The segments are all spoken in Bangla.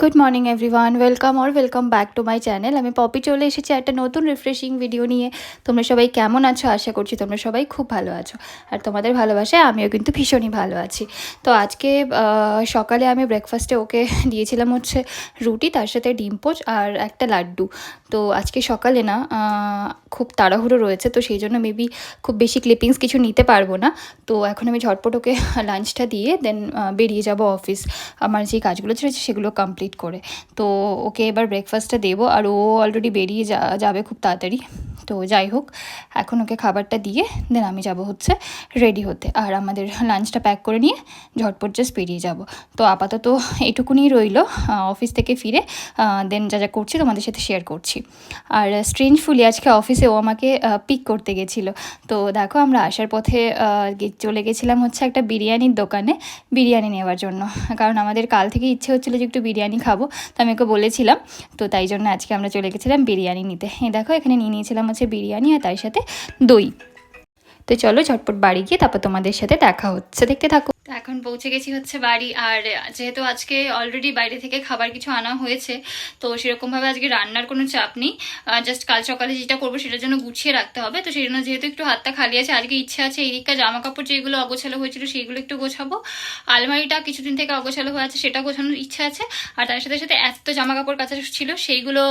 Good morning everyone welcome or welcome back to my channel আমি পপি চলে এসেছি একটা নতুন রিফ্রেশিং ভিডিও নিয়ে। তোমরা সবাই কেমন আছো? আশা করছি তোমরা সবাই খুব ভালো আছো। আর তোমাদের ভালোবাসায় আমিও কিন্তু ভীষণই ভালো আছি। তো আজকে সকালে আমি ব্রেকফাস্টে ওকে দিয়েছিলাম হচ্ছে রুটি, তার সাথে ডিম পোচ আর একটা লাড্ডু। তো আজকে সকালে না খুব তাড়াহুড়ো রয়েছে, তো সেই জন্য মেবি খুব বেশি ক্লিপিংস কিছু নিতে পারব না। তো এখন আমি ঝটপট ওকে লাঞ্চটা দিয়ে দেন বেরিয়ে যাব অফিস আমার যে কাজগুলো ছিল, সেগুলো কমপ্লিট করে। তো ওকে এবার ব্রেকফাস্টটা দেবো আর ও অলরেডি বেরিয়ে যাবে খুব তাড়াতাড়ি। তো যাই হোক, এখন ওকে খাবারটা দিয়ে দেন আমি যাব হচ্ছে রেডি হতে। আর আমাদের লাঞ্চটা প্যাক করে নিয়ে ঝটপট জাস্ট বেরিয়ে যাব। তো আপাতত এটুকুনি রইল অফিস থেকে ফিরে দেন যা যা করছি তোমাদের সাথে শেয়ার করছি। আর স্ট্রেঞ্জফুলি আজকে অফিসে ও আমাকে পিক করতে গেছিল। তো দেখো আমরা আসার পথে চলে গেছিলাম হচ্ছে একটা বিরিয়ানির দোকানে বিরিয়ানি নেওয়ার জন্য। কারণ আমাদের কাল থেকে ইচ্ছে হচ্ছিল যে একটু বিরিয়ানি খাব, তো আমি ওকে বলেছিলাম। তো তাই জন্য আজকে আমরা চলে গেছিলাম বিরিয়ানি নিতে। দেখো এখানে নিয়ে নিয়েছিলাম হচ্ছে বিরিয়ানি আর তার সাথে দই। তো চলো ঝটপট বাড়ি গিয়ে তারপর তোমাদের সাথে দেখা হচ্ছে। দেখতে থাকো। এখন পৌঁছে গেছি হচ্ছে বাড়ি, আর যেহেতু আজকে অলরেডি বাইরে থেকে খাবার কিছু আনা হয়েছে, তো সেরকমভাবে আজকে রান্নার কোনো চাপ নেই। জাস্ট কাল সকালে যেটা করব সেটার জন্য গুছিয়ে রাখতে হবে। তো সেই জন্য যেহেতু একটু হাতটা খালি আছে, আজকে ইচ্ছে আছে এই জামা কাপড় যেগুলো অগোছালো হয়েছিল সেইগুলো একটু গোছাবো। আলমারিটা কিছুদিন থেকে অগোছালো হয়ে আছে, সেটা গোছানোর ইচ্ছা আছে। আর তার সাথে সাথে এত জামা কাপড় কাচা ছিল, সেইগুলো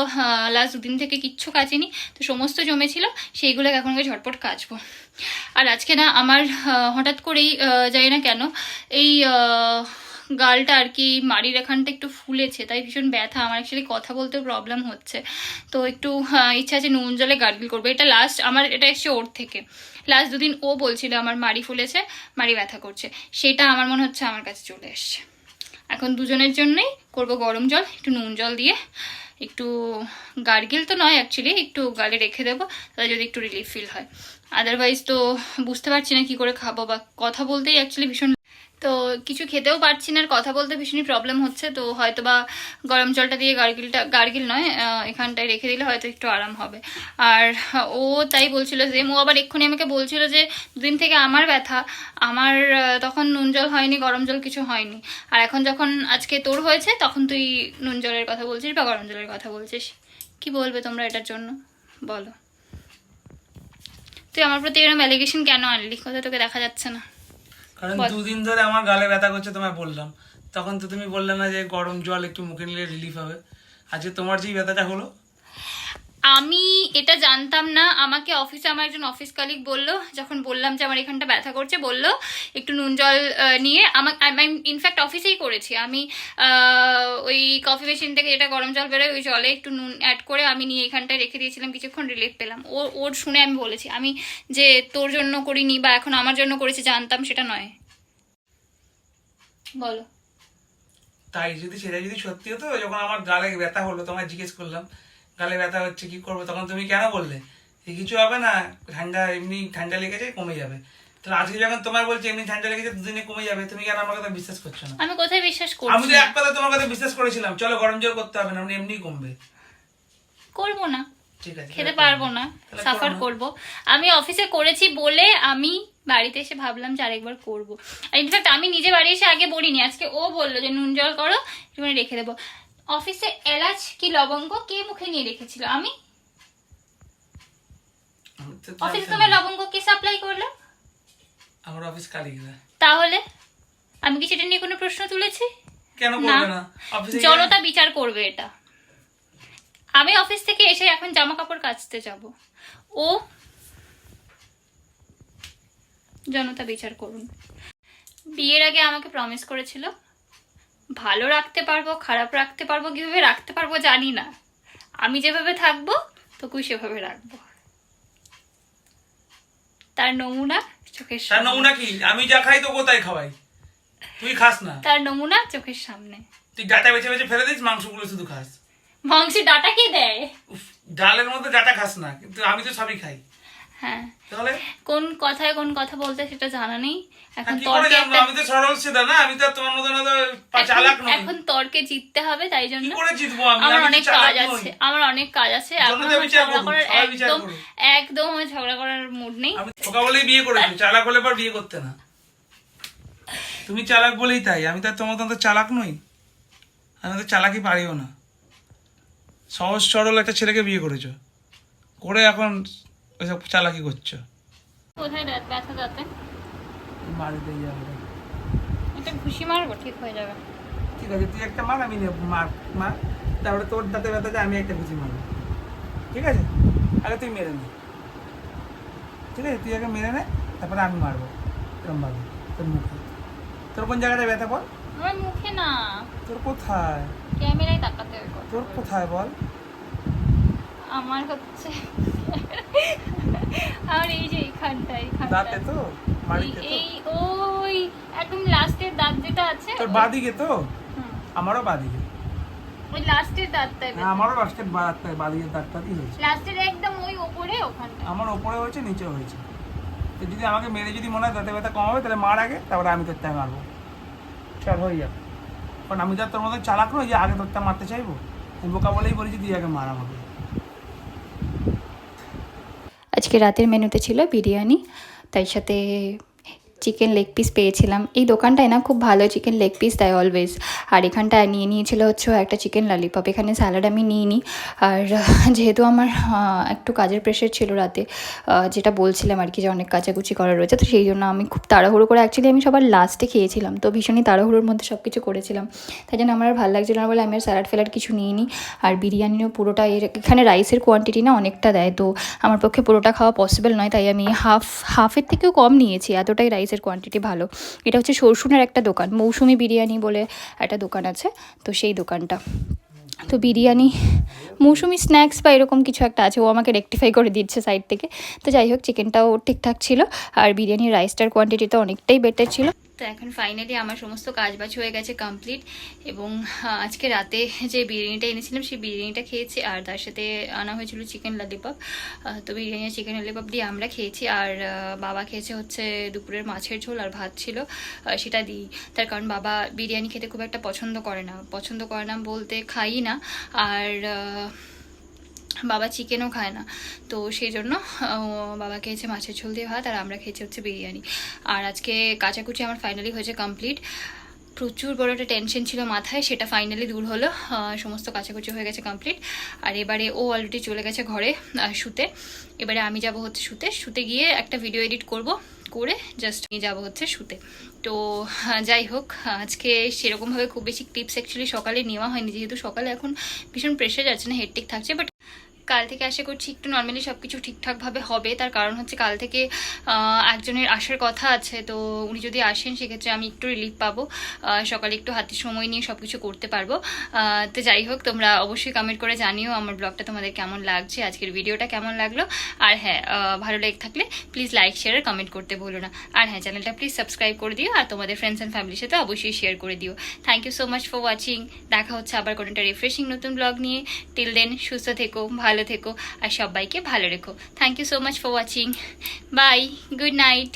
লাস্ট দুদিন থেকে কিচ্ছু কাচিনি। তো সমস্ত জমেছিল, সেইগুলো এখন ঝটপট কাচবো। আর আজকে না আমার হঠাৎ করেই জানি না কেন এই গালটা আর কি মাড়ির এখানটা একটু ফুলেছে, তাই ভীষণ ব্যথা। আমার অ্যাকচুয়ালি কথা বলতে প্রবলেম হচ্ছে। তো একটু ইচ্ছা আছে নুন জলে গার্গিল করব। এটা লাস্ট আমার, এটা এসছে ওর থেকে। লাস্ট দুদিন ও বলছিল আমার মাড়ি ফুলেছে, মাড়ি ব্যথা করছে। সেটা আমার মনে হচ্ছে আমার কাছে চলে এসছে। এখন দুজনের জন্যই করব গরম জল, একটু নুন জল দিয়ে। একটু গার্গিল তো নয় অ্যাকচুয়ালি একটু গালে রেখে দেবো, তাহলে যদি একটু রিলিফ ফিল হয়। আদারওয়াইজ তো বুঝতে পারছি না কি করে খাব বা কথা বলতেই অ্যাকচুয়ালি ভীষণ তো কিছু খেতেও পারছি না, আর কথা বলতে ভীষণই প্রবলেম হচ্ছে। তো হয়তো বা গরম জলটা দিয়ে গার্গিলটা, গার্গিল নয় এখানটায় রেখে দিলে হয়তো একটু আরাম হবে। আর ও তাই বলছিল যে ও আবার এক্ষুনি আমাকে বলছিল যে, দুদিন থেকে আমার ব্যথা, আমার তখন নুন জল হয়নি, গরম জল কিছু হয়নি। আর এখন যখন আজকে তোর হয়েছে, তখন তুই নুন জলের কথা বলছিস বা গরম জলের কথা বলছিস। কি বলবে তোমরা এটার জন্য? বলো। তুই আমার প্রতি এরকম অ্যালিগেশন কেন আনলি? কোথায় তোকে দেখা যাচ্ছে না? কারণ দুদিন ধরে আমার গালে ব্যথা করছে তোমায় বললাম। তখন তো তুমি বললে না যে গরম জল একটু মুখে নিলে রিলিফ হবে। আজকে তোমার যেই ব্যথাটা হলো আমি এটা জানতাম না, আমাকে অফিসে আমার একজন অফিস কালিগ বলল, যখন বললাম যে আমার এখানটা ব্যথা করছে, বলল, একটু নুন জল নিয়ে আমার আমি ইনফ্যাক্ট অফিসেই করেছি। আমি ওই কফি মেশিন থেকে যেটা গরম জল বেরোয়, ওই জলে একটু নুন অ্যাড করে আমি নিয়ে এখানটায় রেখে দিয়েছিলাম, কিছুক্ষণ রিলিফ পেলাম। ও, ওর শুনে আমি বলেছি, আমি যে তোর জন্য করিনি বা এখন আমার জন্য করেছি, জানতাম সেটা নয়। বলো। তাই যদি সেটা যদি সত্যি হতো, যখন আমার গালে ব্যথা হলো, তোমায় জিজ্ঞেস করলাম গালে ব্যথা হচ্ছে কি করব? তখন তুমি কেন বললে? কিছু হবে না ঠান্ডা এমনি ঠান্ডা লেগেছে কমে যাবে। তাহলে আজকে যখন তোমার বলছে এমনি ঠান্ডা লেগেছে দুদিনে কমে যাবে তুমি কেন আমার কথা বিশ্বাস করছ না? আমি কোথায় বিশ্বাস আমি তো এক কথা তোমার কথা বিশ্বাস করেছিলাম চলো গরম জল করতে হবে না এমনি এমনি কমবে। করব না। খেতে পারব না। সাফার করব আমি অফিসে করেছি বলে আমি বাড়িতে এসে ভাবলাম যে আরেকবার করব। আর ইনফ্যাক্ট আমি নিজে বাড়ি এসে আগে বলিনি আজকে ও বলল যে নুন জল করো একটুখানি রেখে দেবো। অফিসে এলাচ কি লবঙ্গ কে মুখে নিয়ে রেখেছিল? আমি? অফিসে তোমার লবঙ্গ কে সাপ্লাই করল? আমার অফিস কালিগরা। তাহলে? আমি কি সেটা নিয়ে কোনো প্রশ্ন তুলেছি? কেন না। করবে না জনতা বিচার করবে এটা। আমি অফিস থেকে এসে এখন জামা কাপড় কাচতে যাব। ও জনতা বিচার করুন। বিয়ের আগে আমাকে প্রমিস করেছিল ভালো রাখতে পারব খারাপ রাখতে পারব কীভাবে রাখতে পারব জানি না। আমি যেভাবে থাকব তোকেও সেভাবে রাখব। তার নমুনা চোখের তার নমুনা কি? আমি যা খাই তো কোথায় খাওয়াই। তুই খাস না। তার নমুনা চোখের সামনে। তুই ডাটা বেছে বেছে ফেলে দিস মাংসগুলো শুধু খাস। মাংস ডাটা কে দেয়? ডালের মধ্যে ডাটা খাস না কিন্তু আমি তো সবই খাই। হ্যাঁ। তাহলে? কোন কথায় কোন কথা বলতে সেটা জানা নেই। এখন হ্যাঁ, করে তর্কে আমি তো সরল সিধা না আমি তো তোমার অত এখন- চালাক নই। এখন তর্কে জিততে হবে তাই জন্য কি করে জিতবো আমি? আমার অনেক কাজ আছে আমার অনেক কাজ আছে। এখন বিচার ঝগড়া করার একদম একদম আমার ঝগড়া করার মুড নেই। আমি ঠোকা বলেই বিয়ে করেছি চালাক হলে পর বিয়ে করতে না। তুমি চালাক বলেই তাই আমি তো তোমার মতন তো চালাক নই। আমি তো চালাকি পারিও না। সহজ সরল একটা ছেলেকে বিয়ে করেছ। করে এখন ওইসব চালাকি করছ? কোথায় দাঁত ব্যথা দাঁতে বাড়িতে যাবে এটা ঘুষি মারবো? ঠিক হয়ে যাবে। ঠিক আছে তুই একটা মার আমি নেব মার মার। তারপরে তোর দাঁতে ব্যথা যায় আমি একটা ঘুষি মারবো। ঠিক আছে? আগে তুই মেরে নে। ঠিক আছে? তুই আগে মেরে নে তারপরে আমি মারবো। এরকম ভাবে তোর মুখে। তোর কোন জায়গাটা ব্যথা বল? আমার মুখে না। তোর কোথায়? ক্যামেরায় তাকাতে তোর কোথায় বল? আমার হচ্ছে আর এই যে এইখানটা দাঁতে এইখানটা তো? এই ওই একদম লাস্টের দাঁত যেটা আছে তোর বাদিকে তো? আমারও বাদিকে। ওই লাস্টের দাঁতটাই হ্যাঁ আমারও লাস্টের বাদিকে দাঁতটাতেই হয়েছে। লাস্টের একদম ওই ওপরে ওখানটা। আমার ওপরে হয়েছে নিচে হয়েছে। তো যদি আমাকে মেরে যদি মনে হয় দাঁতে ব্যথা কমাবে তাহলে মার আগে তারপরে আমি তোরটা মারবো। চল হয়ে যাবে কারণ আমি তো তোর মতো চালাক নই যে আগে তোরটা মারতে চাইব। বোকা বলেই বলেছি তুই আগে মার আমাকে। আজকে রাতের মেনুতে ছিল বিরিয়ানি তাই সাথে চিকেন লেগ পিস পেয়েছিলাম। এই দোকানটায় না খুব ভালো চিকেন লেগ পিস দেয় অলওয়েজ আর এখানটায় নিয়ে নিয়েছিল হচ্ছে একটা চিকেন ললিপপ এখানে স্যালাড আমি নিয়ে নিই আর যেহেতু আমার একটু কাজের প্রেশার ছিল রাতে যেটা বলছিলাম আর কি যে অনেক কাচাকুচি করা রয়েছে, তো সেই জন্য আমি খুব তাড়াহুড়ো করে অ্যাকচুয়ালি আমি সবার লাস্টে খেয়েছিলাম। তো ভীষণই তাড়াহুড়োর মধ্যে সব কিছু করেছিলাম। তাই জন্য আমার আর ভালো লাগছিল না বলে আমি আর স্যালাড ফ্যালাড কিছু নিয়ে নিই আর বিরিয়ানিও পুরোটা এর, এখানে রাইসের কোয়ান্টিটি না অনেকটা দেয়। তো আমার পক্ষে পুরোটা খাওয়া পসিবল নয়। তাই আমি হাফ হাফের থেকেও কম নিয়েছি। এতটাই রাইসের কোয়ান্টিটি ভালো। এটা হচ্ছে সরসুনের একটা দোকান, মৌসুমি বিরিয়ানি বলে একটা দোকান আছে, তো সেই দোকানটা। তো বিরিয়ানি, মৌসুমি স্ন্যাক্স বা এরকম কিছু একটা আছে, ও আমাকে রেকটিফাই করে দিচ্ছে সাইড থেকে। তো যাই হোক চিকেনটাও ঠিকঠাক ছিল, আর বিরিয়ানির রাইসটার কোয়ান্টিটি তো অনেকটাই বেটার ছিল। তো এখন ফাইনালি আমার সমস্ত কাজ বাজ হয়ে গেছে কমপ্লিট এবং আজকে রাতে যে বিরিয়ানিটা এনেছিলাম সেই বিরিয়ানিটা খেয়েছি আর তার সাথে আনা হয়েছিল চিকেন ললিপপ তো বিরিয়ানি আর চিকেন ললিপপ দিয়ে আমরা খেয়েছি আর বাবা খেয়েছে হচ্ছে দুপুরের মাছের ঝোল আর ভাত ছিল সেটা দিই তার কারণ বাবা বিরিয়ানি খেতে খুব একটা পছন্দ করে না। পছন্দ করে না বলতে খাই না। আর বাবা চিকেনও খায় না। তো সেই জন্য বাবা খেয়েছে মাছের ঝোল দিয়ে ভাত আর আমরা খেয়েছি হচ্ছে বিরিয়ানি। আর আজকে কাচাকুচি আমার ফাইনালি হয়েছে কমপ্লিট প্রচুর বড় একটা টেনশন ছিল মাথায়, সেটা ফাইনালি দূর হলো। সমস্ত কাচাকুচি হয়ে গেছে কমপ্লিট আর এবারে ও অলরেডি চলে গেছে ঘরে শুতে। এবারে আমি যাব হচ্ছে শুতে। শুতে গিয়ে একটা ভিডিও এডিট করব করে জাস্ট আমি যাব হচ্ছে শুতে। তো যাই হোক, আজকে সেরকমভাবে খুব বেশি টিপস অ্যাকচুয়ালি সকালে নেওয়া হয়নি। যেহেতু সকালে এখন ভীষণ প্রেশার যাচ্ছে না হেডটেক থাকছে বাট কাল থেকে আশা করছি একটু নর্মালি সব কিছু ঠিকঠাকভাবে হবে। তার কারণ হচ্ছে কাল থেকে একজনের আসার কথা আছে, তো উনি যদি আসেন সেক্ষেত্রে আমি একটু রিলিফ পাবো। সকালে একটু হাতে সময় নিয়ে সব কিছু করতে পারব। তো যাই হোক, তোমরা অবশ্যই কমেন্ট করে জানিও আমার ব্লগটা তোমাদের কেমন লাগছে, আজকের ভিডিওটা কেমন লাগল। আর হ্যাঁ ভালো লেগে থাকলে প্লিজ লাইক শেয়ার আর কমেন্ট করতে ভুলো না। আর হ্যাঁ চ্যানেলটা প্লিজ সাবস্ক্রাইব করে দিও আর তোমাদের ফ্রেন্ডস অ্যান্ড ফ্যামিলির সাথে অবশ্যই শেয়ার করে দিও। Thank you so much for watching দেখা হচ্ছে আবার কোনো একটা রিফ্রেশিং নতুন ব্লগ নিয়ে। টিল দেন সুস্থ থেকো ভালো থেকো আর সবাইকে ভালো রেখো। Thank you so much for watching bye good night